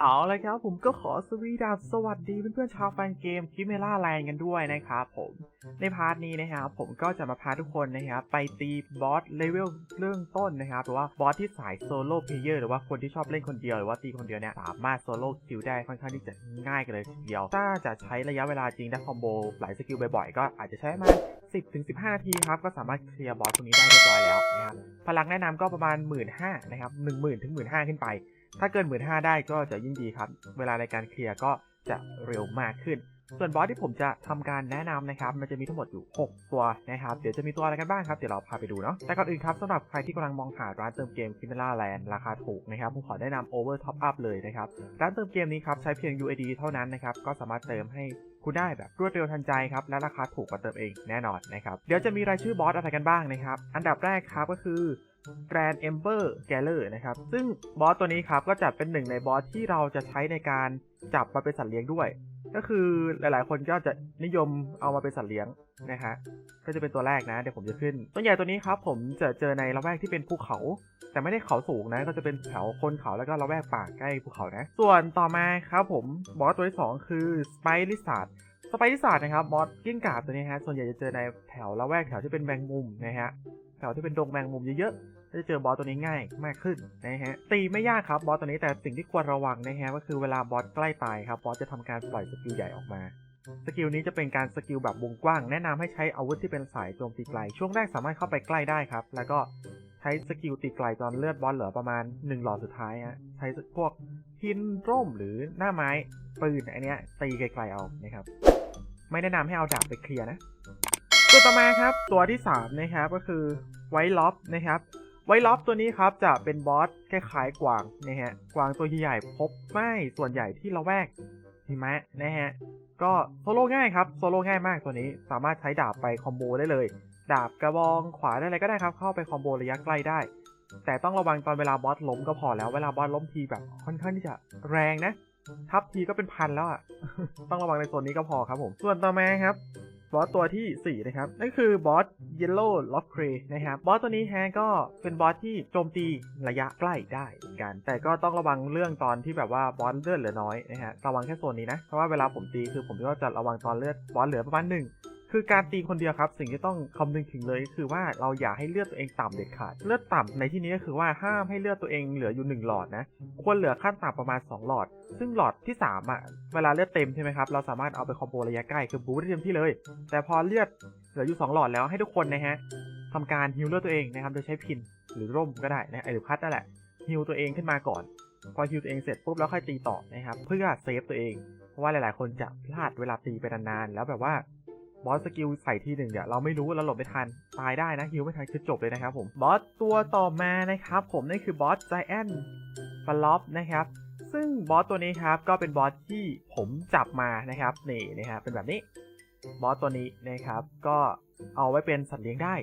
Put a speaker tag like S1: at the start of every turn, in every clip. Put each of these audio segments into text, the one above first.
S1: เอาเลยครับผมก็ขอสวีดัสสวัสดีเพื่อนๆชาวแฟนเกมคิเมล่าแลนกันด้วยนะครับผมในพาร์ทนี้นะครับผมก็จะมาพาทุกคนนะครับไปตีบอสเลเวลเรื่องต้นนะครับหรือว่าบอสที่สายโซโล่เพลเยอร์หรือว่าคนที่ชอบเล่นคนเดียวหรือว่าตีคนเดียวเนี่ยสามารถโซโล่คิวได้ค่อนข้างที่จะง่ายกันเลยทีเดียวถ้าจะใช้ระยะเวลาจริงได้คอมโบหลายสกิลบ่อยๆก็อาจจะใช้มาณ10ถึง15 นาทีครับก็สามารถเคลียร์บอสตรงนี้ได้เรียบร้อยแล้วนะครับพลังแนะนำก็ประมาณ 1 5ื่นนะครับหนึ่งหมื่นถึงหมื่นห้าขึ้นไป ถ้าเกิน1 5ื่นห้าได้ก็จะยิ่งดีครับ เวลาในการเคลียร์ก็จะเร็วมากขึ้น ส่วนบอสที่ผมจะทำการแนะนำนะครับ มันจะมีทั้งหมดอยู่ 6 ตัวนะครับ เดี๋ยวจะมีตัวอะไรกันบ้างครับ เดี๋ยวเราพาไปดูเนาะ แต่ก่อนอื่นครับสำหรับใครที่กำลังมองหาร้านเติมเกม k i m e r a Land ราคาถูกนะครับ ผมขอแนะนำ Over Top Up เลยนะครับ ร้านเติมเกมนี้ครับใช้เพียง UID เท่านั้นนะครับ ก็สามารถเติมให้คุณได้แบบรวดเร็วทันใจครับ และราคาถูกกว่าเติมเองแน่นอนนะครับ เดี๋ยวจะมีรายชื่อบอสอะไรกันบ้างนะครับ อันดับแรกครับก็คือ Grand Ember Galler นะครับ ซึ่งบอสตัวนี้ครับก็จัดเป็นหนึ่งในบอสที่เราจะใช้ในการจับมาเป็นสัตว์เลี้ยงด้วย ก็คือหลายๆ คนก็จะนิยมเอามาเป็นสัตว์เลี้ยงนะฮะ ก็จะเป็นตัวแรกนะ เดี๋ยวผมจะขึ้นตัวใหญ่ตัวนี้ครับผมจะเจอในละแวกที่เป็นภูเขา แต่ไม่ได้เขาสูงนะ ก็จะเป็นแถวคนเขาแล้วก็ละแวกป่าใกล้ภูเขานะ ส่วนต่อมาครับผมบอสตัวที่สองคือ s p i ลิซาร์ดสไปริซาร์ดนะครับบอสกิ้งก่าตัวนี้ฮะ ส่วนใหญ่จะเจอในแถวละแวกแถวที่เป็นแมงมุมนะฮะ แถวที่เป็นดงแมงมุมเยอะ จะเจอบอสตัวนี้ง่ายมากขึ้นนะฮะตีไม่ยากครับบอสตัวนี้แต่สิ่งที่ควรระวังนะฮะก็คือเวลาบอสใกล้ตายครับบอสจะทำการปล่อยสกิลใหญ่ออกมาสกิลนี้จะเป็นการสกิลแบบวงกว้าง แนะนำให้ใช้อาวุธที่เป็นสายโจมตีไกล ช่วงแรกสามารถเข้าไปใกล้ได้ครับ แล้วก็ใช้สกิลตีไกลตอนเลือดบอสเหลือประมาณ 1 หลอดสุดท้ายฮะใช้พวกพินร่มหรือหน้าไม้ปืนอันเนี้ยตีไกลๆเอานะครับ ไม่แนะนำให้เอาดาบไปเคลียร์นะ ตัวต่อมาครับตัวที่3นะครับก็คือไวล็อบนะครับ ไวล็อบตัวนี้ครับจะเป็นบอสคล้ายๆกวางนะฮะ กวางตัวใหญ่ๆพบไม่ส่วนใหญ่ที่เราแวกหิมะนะฮะ ก็โซโล่ง่ายครับโซโล่ง่ายมากตัวนี้ สามารถใช้ดาบไปคอมโบได้เลย ดาบกระบองขวาได้อะไรก็ได้ครับ เข้าไปคอมโบระยะใกล้ได้ แต่ต้องระวังตอนเวลาบอสล้มก็พอแล้ว เวลาบอสล้มทีแบบค่อนข้างที่จะแรงนะ ทับทีก็เป็นพันแล้วอะ ต้องระวังในโซนนี้ก็พอครับผม ส่วนต่อมาครับ บอสตัวทีสี่ 4 นะครับ นั่นคือบอส Yellow Lock c r a y นะครับ บอสตัวนี้แฮก็เป็นบอสที่โจมตีระยะใกล้ได้เหมือนกัน แต่ก็ต้องระวังเรื่องตอนที่แบบว่าบอสเลือดเหลือน้อยนะฮะ ระวังแค่โซนนี้นะ เพราะว่าเวลาผมตีคือผมก็จะระวังตอนเลือดบอสเหลือประมาณหนึ่ง คือการตีคนเดียวครับ สิ่งที่ต้องคำนึงถึงเลยคือว่าเราอย่าให้เลือดตัวเองต่ำเด็ดขาด เลือดต่ำในที่นี้ก็คือว่าห้ามให้เลือดตัวเองเหลืออยู่ 1 หลอดนะ ควรเหลือขั้นต่ำประมาณ 2 หลอด ซึ่งหลอดที่3อะ เวลาเลือดเต็มใช่ไหมครับ เราสามารถเอาไปคอมโบระยะใกล้คือบูสต์ได้เต็มที่เลย แต่พอเลือดเหลืออยู่ 2 หลอดแล้วให้ทุกคนนะฮะทำการฮิลเลือดตัวเองนะครับ โดยใช้พินหรือร่มก็ได้นะหรือพัดนั่นแหละฮิลตัวเองขึ้นมาก่อน พอฮิลตัวเองเสร็จปุ๊บแล้วค่อยตีต่อนะครับ เพื่อเซฟตัวเอง เพราะว่าหลาย ๆ คนจะพลาดเวลาตีไปนานๆแล้วแบบว่า บอสสกิลใส่ทีหนึ่งเนี่ยเราไม่รู้เราหลบไม่ทันตายได้นะฮิวไม่ทันคือจบเลยนะครับผมบอสตัวต่อมานะครับผมนี่คือบอสไจแอนฟลอปนะครับซึ่งบอสตัวนี้ครับก็เป็นบอสที่ผมจับมานะครับนี่นะครับเป็นแบบนี้บอสตัวนี้นะครับก็ เอาไว้เป็นสัตว์เลี้ยงได้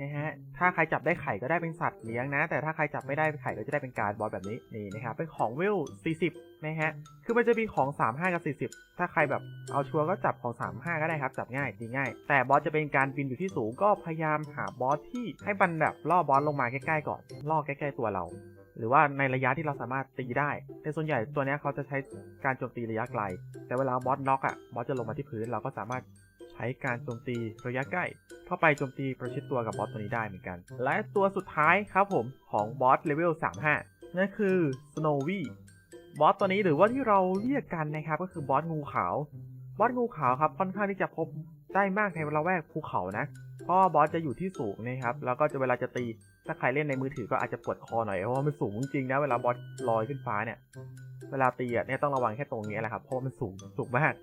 S1: นะฮะ ถ้าใครจับได้ไข่ก็ได้เป็นสัตว์เลี้ยงนะ แต่ถ้าใครจับไม่ได้ไข่ก็จะได้เป็นการบอสแบบนี้นี่นะครับ เป็นของเวล 40 นะฮะ คือมันจะมีของ 35 กับ 40 ถ้าใครแบบเอาชัวร์ก็จับของ 35 ก็ได้ครับ จับง่ายดีง่าย แต่บอสจะเป็นการบินอยู่ที่สูงก็พยายามหาบอสที่ให้มันแบบล่อบอสลงมาใกล้ๆก่อนล่อใกล้ๆตัวเรา หรือว่าในระยะที่เราสามารถตีได้ แต่ส่วนใหญ่ตัวนี้เขาจะใช้การโจมตีระยะไกล แต่เวลาบอสน็อกอะ บอสจะลงมาที่พื้นเราก็สามารถ ช้การโจมตีระยะใกล้ เข้าไปโจมตีประชิดตัวกับบอสตัวนี้ได้เหมือนกัน และตัวสุดท้ายครับผมของบอสเลเวล 35 นั่นคือ Snowy บอสตัวนี้หรือว่าที่เราเรียกกันนะครับก็คือบอสงูขาว บอสงูขาวครับค่อนข้างที่จะพบได้มากในละแวกภูเขานะเพราะว่าบอสจะอยู่ที่สูงนะครับแล้วก็จะเวลาจะตีถ้าใครเล่นในมือถือก็อาจจะปวดคอหน่อยเพราะว่ามันสูงจริงนะเวลาบอสลอยขึ้นฟ้าเนี่ย เวลาตีอะเนี่ยต้องระวังแค่ตรงนี้แหละครับเพราะว่ามันสูงสูงมาก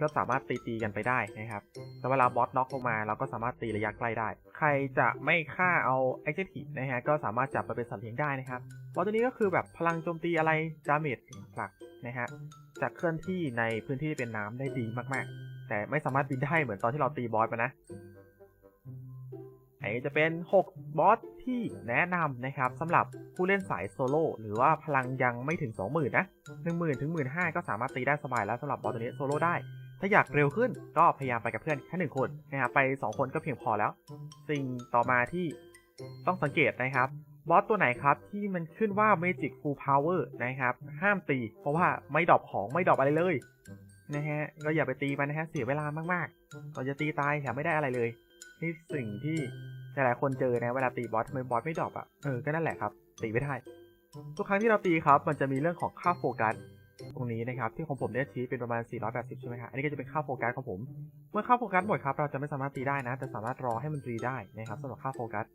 S1: ก็สามารถตีตีกันไปได้นะครับ แต่เวลาบอสน็อกลงมาเราก็สามารถตีระยะใกล้ได้ ใครจะไม่ฆ่าเอาไอเจทีนะฮะก็สามารถจับไปเป็นสัตว์เลี้ยงได้นะครับบอสตัวนี้ก็คือแบบพลังโจมตีอะไรดาเมจหลักนะฮะจะเคลื่อนที่ในพื้นที่ที่เป็นน้ำได้ดีมากๆ แต่ไม่สามารถบินได้เหมือนตอนที่เราตีบอสมานะ อันนี้จะเป็น 6 บอสที่แนะนำนะครับสำหรับผู้เล่นสายโซโล่หรือว่าพลังยังไม่ถึง 20,000 นะ 10,000 ถึง 15,000 ก็สามารถตีได้สบายแล้วสำหรับบอสตัวนี้โซโล่ได้ ถ้าอยากเร็วขึ้นก็พยายามไปกับเพื่อนแค่หนึ่งคนนะครับไป 2 คนก็เพียงพอแล้ว สิ่งต่อมาที่ต้องสังเกตนะครับบอสตัวไหนครับที่มันขึ้นว่า Magic Full Power นะครับ ห้ามตี เพราะว่าไม่ดรอปของไม่ดรอปอะไรเลยนะฮะก็อย่าไปตีมันนะฮะเสียเวลามากๆเราจะตีตายแถมไม่ได้อะไรเลย นี่สิ่งที่หลายๆคนเจอนะเวลาตีบอสทำไมบอสไม่ดรอปอะเออก็นั่นแหละครับ ตีไม่ได้ทุกครั้งที่เราตีครับ มันจะมีเรื่องของค่าโฟกัสตรงนี้นะครับ ที่ของผมเนี่ยชี้เป็นประมาณ 480 ใช่ไหมฮะอันนี้ก็จะเป็นค่าโฟกัสของผม เมื่อค่าโฟกัสหมดครับ เราจะไม่สามารถตีได้นะ แต่สามารถรอให้มันรีได้นะครับสำหรับค่าโฟกัส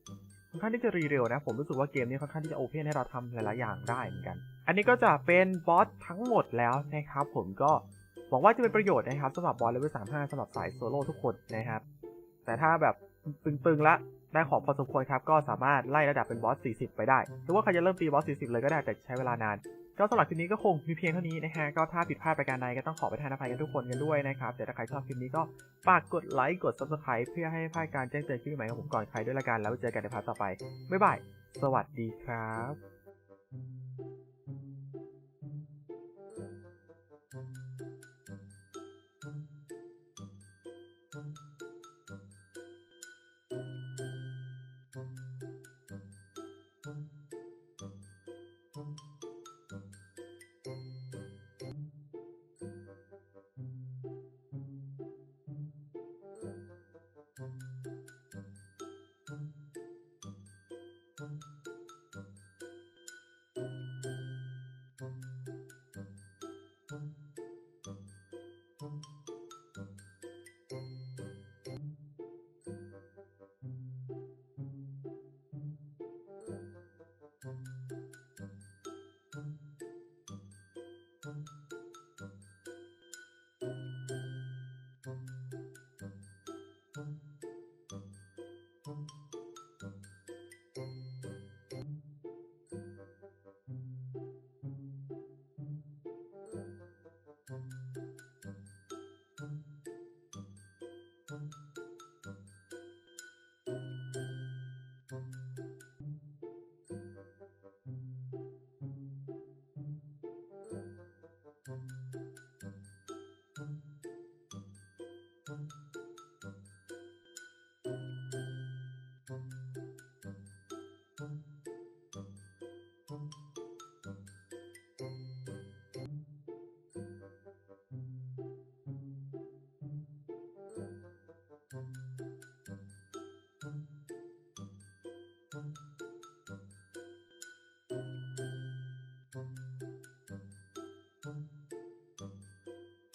S1: ค่อนข้างที่จะรีเร็วนะ ผมรู้สึกว่าเกมนี้ค่อนข้างที่จะโอเพนให้เราทำหลาย ๆ อย่างได้เหมือนกัน อันนี้ก็จะเป็นบอสทั้งหมดแล้วนะครับ ผมก็หวังว่าจะเป็นประโยชน์นะครับสำหรับบอสเลเวล35สำหรับสายโซโล่ทุกคนนะครับ แต่ถ้าแบบตึงๆละได้ของพอสมควรครับ ก็สามารถไล่ระดับเป็นบอส 40 ไปได้ หรือว่าใครจะเริ่มตีบอส 40 เลยก็ได้แต่ใช้เวลานาน ก็สำหรับคลิปนี้ก็คงมีเพียงเท่านี้นะฮะ ก็ถ้าผิดพลาดประการใดก็ต้องขอประทานอภัยกันทุกคนกันด้วยนะครับ แต่ถ้าใครชอบคลิปนี้ก็ฝากกดไลค์กด subscribe เพื่อให้ไม่พลาดการแจ้งเตือนคลิปใหม่ของผมก่อนใครด้วยละกัน แล้วเจอกันในพาร์ทต่อไป บ๊ายบาย สวัสดีครับ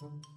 S1: Thank you.